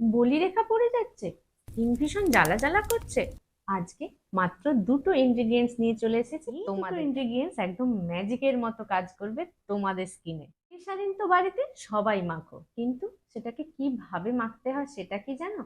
বলি রেখা পড়ে যাচ্ছে স্কিন ভীষণ জ্বালা জ্বালা করছে। আজকে মাত্র দুটো ইনগ্রিডিয়েন্টস নিয়ে চলে এসেছি। তোমাদের ইনগ্রিডিয়েন্টস একদম ম্যাজিকের মতো কাজ করবে তোমাদের স্কিনে গ্লিসারিন তো বাড়িতে সবাই মাখো কিন্তু সেটাকে কীভাবে মাখতে হয় সেটা কি জানো?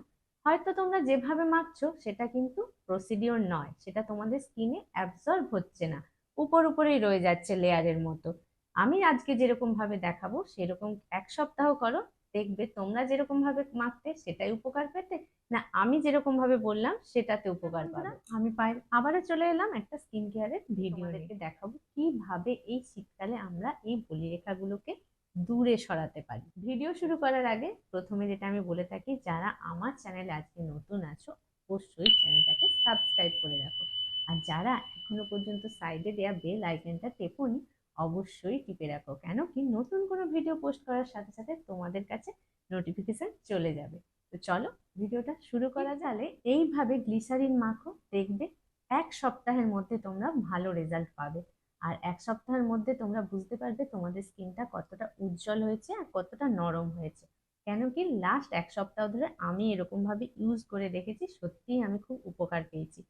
হয়তো তোমরা যেভাবে মাখছো সেটা কিন্তু প্রসিডিওর নয় সেটা তোমাদের স্কিনে অ্যাবজর্ব হচ্ছে না উপর উপরেই রয়ে যাচ্ছে লেয়ারের মতো। আমি আজকে যেরকম ভাবে দেখাবো সেরকম এক সপ্তাহ করো দেখবে তোমরা যেরকম ভাবে মাখতে সেটাই উপকার পেতে। না আমি যেরকম ভাবে বললাম সেটাতে উপকার পাবে। আমি পাই আবারও চলে এলাম একটা স্কিন কেয়ারের ভিডিও দেখে দেখাবো কীভাবে এই শীতকালে আমরা এই বলিরেখাগুলোকে দূরে সরাতে পারি। ভিডিও শুরু করার আগে প্রথমে যেটা আমি বলে থাকি যারা আমার চ্যানেলে আজকে নতুন আছো অবশ্যই চ্যানেলটাকে সাবস্ক্রাইব করে রাখো। আর যারা এখনও পর্যন্ত সাইডে দেয়া বেল আইকনটা টেপোনি অবশ্যই টিপে রাখো। কেন কি নতুন কোনো ভিডিও পোস্ট করার সাথে সাথে তোমাদের কাছে নোটিফিকেশন চলে যাবে। তো চলো ভিডিওটা শুরু করা যালে এইভাবে গ্লিসারিন মাখো, দেখবে এক সপ্তাহের মধ্যে তোমরা ভালো রেজাল্ট পাবে। আর এক সপ্তাহের মধ্যে তোমরা বুঝতে পারবে তোমাদের স্কিনটা কতটা উজ্জ্বল হয়েছে আর কতটা নরম হয়েছে। কেন কি লাস্ট এক সপ্তাহ ধরে আমি এরকমভাবে ইউজ করে দেখেছি, সত্যিই আমি খুব উপকার পেয়েছি।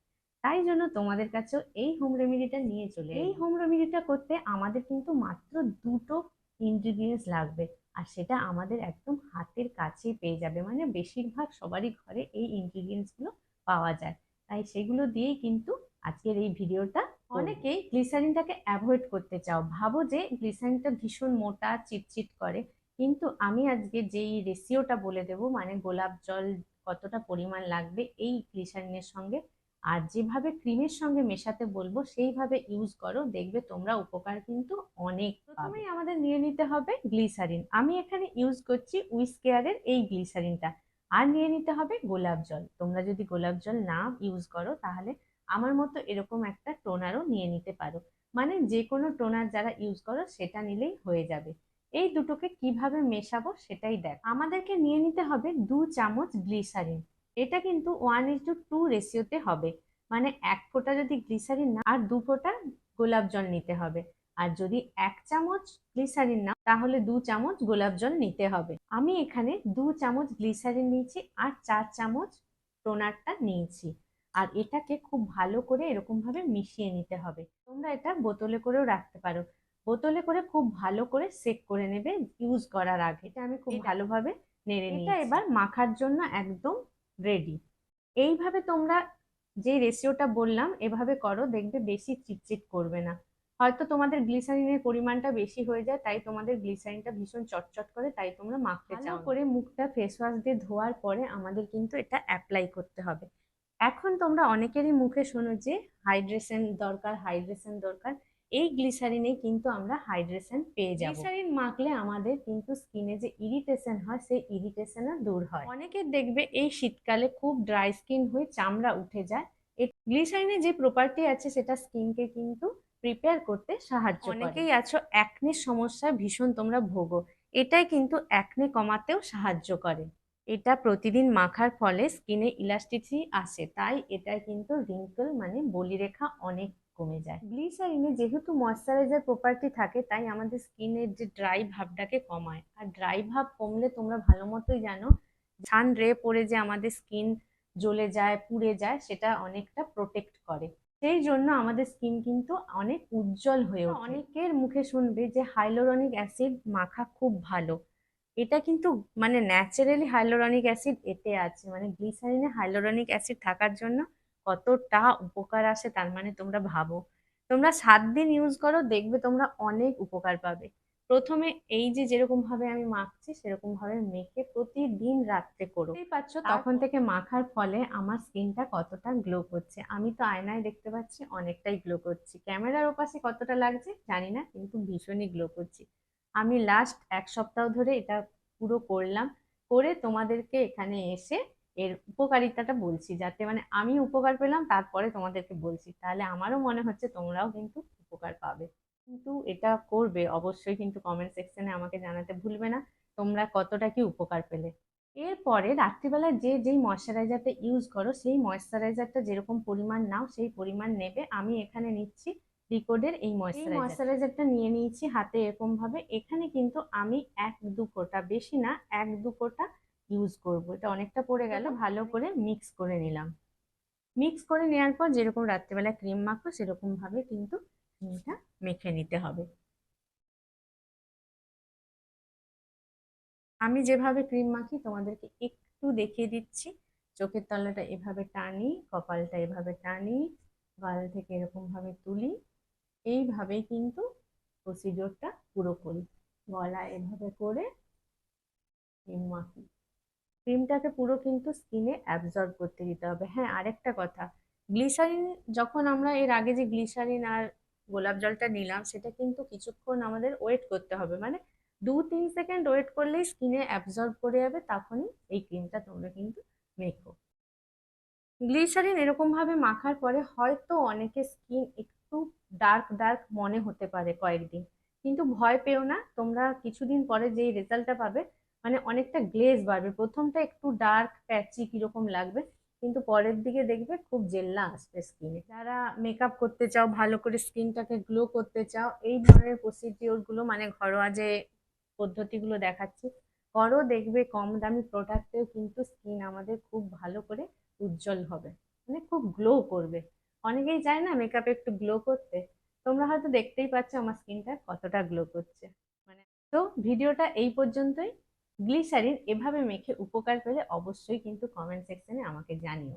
তাই জন্য তোমাদের কাছেও এই হোম রেমেডিটা নিয়ে চলে এই হোম রেমেডিটা করতে আমাদের কিন্তু মাত্র দুটো ইনগ্রিডিয়েন্টস লাগবে আর সেটা আমাদের একদম হাতের কাছেই পেয়ে যাবে। মানে বেশিরভাগ সবারই ঘরে এই ইনগ্রিডিয়েন্টসগুলো পাওয়া যায়। তাই সেগুলো দিয়েই কিন্তু আজকের এই ভিডিওটা অনেকেই গ্লিসারিনটাকে অ্যাভয়েড করতে চাও ভাবো যে গ্লিসারিনটা ভীষণ মোটা চিটচিট করে। কিন্তু আমি আজকে যেই রেশিওটা বলে দেবো মানে গোলাপ জল কতটা পরিমাণ লাগবে এই গ্লিসারিনের সঙ্গে আর যেভাবে ক্রিমের সঙ্গে মেশাতে বলব সেইভাবে ইউজ করো। দেখবে তোমরা উপকার কিন্তু অনেক। প্রথমেই আমাদের নিয়ে নিতে হবে গ্লিসারিন আমি এখানে ইউজ করছি উইস কেয়ারের এই গ্লিসারিনটা আর নিয়ে নিতে হবে গোলাপ জল। তোমরা যদি গোলাপ জল না ইউজ করো তাহলে আমার মতো এরকম একটা টোনারও নিয়ে নিতে পারো। মানে যে কোনো টোনার যারা ইউজ করো সেটা নিলেই হয়ে যাবে। এই দুটোকে কীভাবে মেশাবো সেটাই দেখ। আমাদেরকে নিয়ে নিতে হবে দু চামচ গ্লিসারিন এটা কিন্তু ওয়ান ইস টু টু রেশিওতে হবে। মানে এক ফোঁটা যদি গ্লিসারিন না আর দু ফোঁটা গোলাপ জল নিতে হবে। আর যদি এক চামচ গ্লিসারিন না তাহলে দু চামচ গোলাপ জল নিতে হবে। আমি এখানে দু চামচ গ্লিসারিন নিয়েছি আর চার চামচ টোনারটা নিয়েছি। আর এটাকে খুব ভালো করে এরকম ভাবে মিশিয়ে নিতে হবে। তোমরা এটা বোতলে করেও রাখতে পারো। বোতলে করে খুব ভালো করে সেক করে নেবে ইউজ করার আগে। এটা আমি খুব ভালোভাবে নেড়ে নিই এটা এবার মাখার জন্য একদম রেডি এইভাবে তোমরা যে রেশিওটা বললাম এভাবে করো দেখবে বেশি চিটচিট করবে না। হয়তো তোমাদের গ্লিসারিনের পরিমাণটা বেশি হয়ে যায় তাই তোমাদের গ্লিসারিনটা ভীষণ চটচট করে তাই তোমরা মাখতে চাও করে মুখটা ফেস ওয়াশ দিয়ে ধোয়ার পরে আমাদের কিন্তু এটা অ্যাপ্লাই করতে হবে। এখন তোমরা অনেকেরই মুখে শোনো যে হাইড্রেশন দরকার হাইড্রেশন দরকার। এই গ্লিসারিনে কিন্তু আমরা হাইড্রেশন পেয়ে যাব। গ্লিসারিন মাখলে আমাদের কিন্তু স্কিনে যে ইরিটেশন হয় সেই ইরিটেশনও দূর হয়। অনেকের দেখবে এই শীতকালে খুব ড্রাই স্কিন হয়ে চামড়া উঠে যায়। এই গ্লিসারিনের যে প্রপার্টি আছে সেটা স্কিনকে কিন্তু প্রিপেয়ার করতে সাহায্য করে। অনেকেই আছো অ্যাকনির সমস্যায় ভীষণ তোমরা ভোগো। এটাই কিন্তু অ্যাকনে কমাতেও সাহায্য করে। এটা প্রতিদিন মাখার ফলে স্কিনে ইলাস্টিসিটি আসে। তাই এটা কিন্তু রিঙ্কল মানে বলিরেখা অনেক কমে যায়। গ্লিসারিনে যেহেতু ময়শ্চারাইজার প্রপার্টি থাকে, তাই আমাদের স্কিনের যে ড্রাই ভাবটাকে কমায়। আর ড্রাই ভাব কমলে তোমরা ভালো মতোই জানো, ছান রে পড়ে যে আমাদের স্কিন জ্বলে যায়, পুড়ে যায়, সেটা অনেকটা প্রোটেক্ট করে। সেই জন্য আমাদের স্কিন কিন্তু অনেক উজ্জ্বল হয়ে অনেকের মুখে শুনবে যে হাইলোরনিক অ্যাসিড মাখা খুব ভালো। এটা কিন্তু মানে ন্যাচারালি হাইলোরনিক অ্যাসিড এতে আছে। মানে গ্লিসারিনে হাইলোরনিক অ্যাসিড থাকার জন্য কতটা উপকার আসে তার মানে তোমরা ভাবো। তোমরা সাত দিন ইউজ করো দেখবে তোমরা অনেক উপকার পাবে। প্রথমে এই যে যেরকম ভাবে আমি মাখছি সেরকম ভাবে মেখে প্রতিদিন রাত্রে করো। পারছ তখন থেকে মাখার ফলে আমার স্কিনটা কতটা গ্লো করছে। আমি তো আয়নায় দেখতে পাচ্ছি অনেকটাই গ্লো করছি। ক্যামেরার ওপাশে কতটা লাগছে জানি না কিন্তু ভীষণই গ্লো করছি। আমি লাস্ট এক সপ্তাহ ধরে এটা পুরো করলাম। করে তোমাদেরকে এখানে এসে এর উপকারিতাটা বলছি, যাতে মানে আমি উপকার পেলাম, তারপরে তোমাদেরকে বলছি। তাহলে আমারও মনে হচ্ছে তোমরাও কিন্তু উপকার পাবে। কিন্তু এটা করবে, অবশ্যই কিন্তু কমেন্ট সেকশনে আমাকে জানাতে ভুলবে না, তোমরা কতটা কি উপকার পেলে। এরপরে রাত্রিবেলা যে যেই ময়শ্চারাইজারটা ইউজ করো, সেই ময়শ্চারাইজারটা যেরকম পরিমাণ নাও, সেই পরিমাণ নেবে। আমি এখানে নিচ্ছি লিকোডের এই ময়শ্চারাইজার ময়শ্চারাইজারটা নিয়ে নিয়েছি হাতে এরকম ভাবে এখানে কিন্তু আমি এক দু ফোঁটা, বেশি না, এক দু ফোঁটা ইউজ করব। এটা অনেকটা পড়ে গেল ভালো করে মিক্স করে নিলাম। মিক্স করে নেওয়ার পর যেরকম রাত্রেবেলা ক্রিম মাখো সেরকম ভাবে কিন্তু ক্রিমটা মেখে নিতে হবে। আমি যেভাবে ক্রিম মাখি তোমাদেরকে একটু দেখিয়ে দিচ্ছি। চোখের তলাটা এভাবে টানি কপালটা এভাবে টানি গাল থেকে এরকম ভাবে তুলি। এইভাবেই কিন্তু প্রসিডিওরটা পুরো করি। গলা এভাবে করে ক্রিম মাখি। ক্রিমটাকে পুরো কিন্তু স্কিনে অ্যাবজর্ব করতে দিতে হবে। হ্যাঁ আরেকটা কথা গ্লিসারিন যখন আমরা এর আগে যে গ্লিসারিন আর গোলাপ জলটা নিলাম, সেটা কিন্তু কিছুক্ষণ আমাদের ওয়েট করতে হবে। মানে দু তিন সেকেন্ড ওয়েট করলেই স্কিনে অ্যাবজর্ব করে যাবে, তখনই এই ক্রিমটা তোমরা কিন্তু মেখো। গ্লিসারিন এরকমভাবে মাখার পরে হয়তো অনেকে স্কিন একটু ডার্ক ডার্ক মনে হতে পারে কয়েকদিন। কিন্তু ভয় পেও না, তোমরা কিছুদিন পরে যেই রেজাল্টটা পাবে মানে অনেকটা গ্লেজ বাড়বে। প্রথমটা একটু ডার্ক প্যাচি কীরকম লাগবে, কিন্তু পরের দিকে দেখবে খুব জেল্লা আসবে স্কিনে যারা মেকআপ করতে চাও, ভালো করে স্কিনটাকে গ্লো করতে চাও, এই ধরনের প্রসিডিওরগুলো মানে ঘরোয়া যে পদ্ধতিগুলো দেখাচ্ছি, করো, দেখবে কম দামি প্রোডাক্টেও কিন্তু স্কিন আমাদের খুব ভালো করে উজ্জ্বল হবে। মানে খুব গ্লো করবে। অনেকেই চায় না মেকআপে একটু গ্লো করতে। তোমরা হয়তো দেখতেই পাচ্ছ আমার স্কিনটা কতটা গ্লো করছে। মানে তো ভিডিওটা এই পর্যন্তই। গ্লিসারিন এভাবে মেখে উপকার পেলে অবশ্যই কিন্তু কমেন্ট সেকশনে আমাকে জানিও।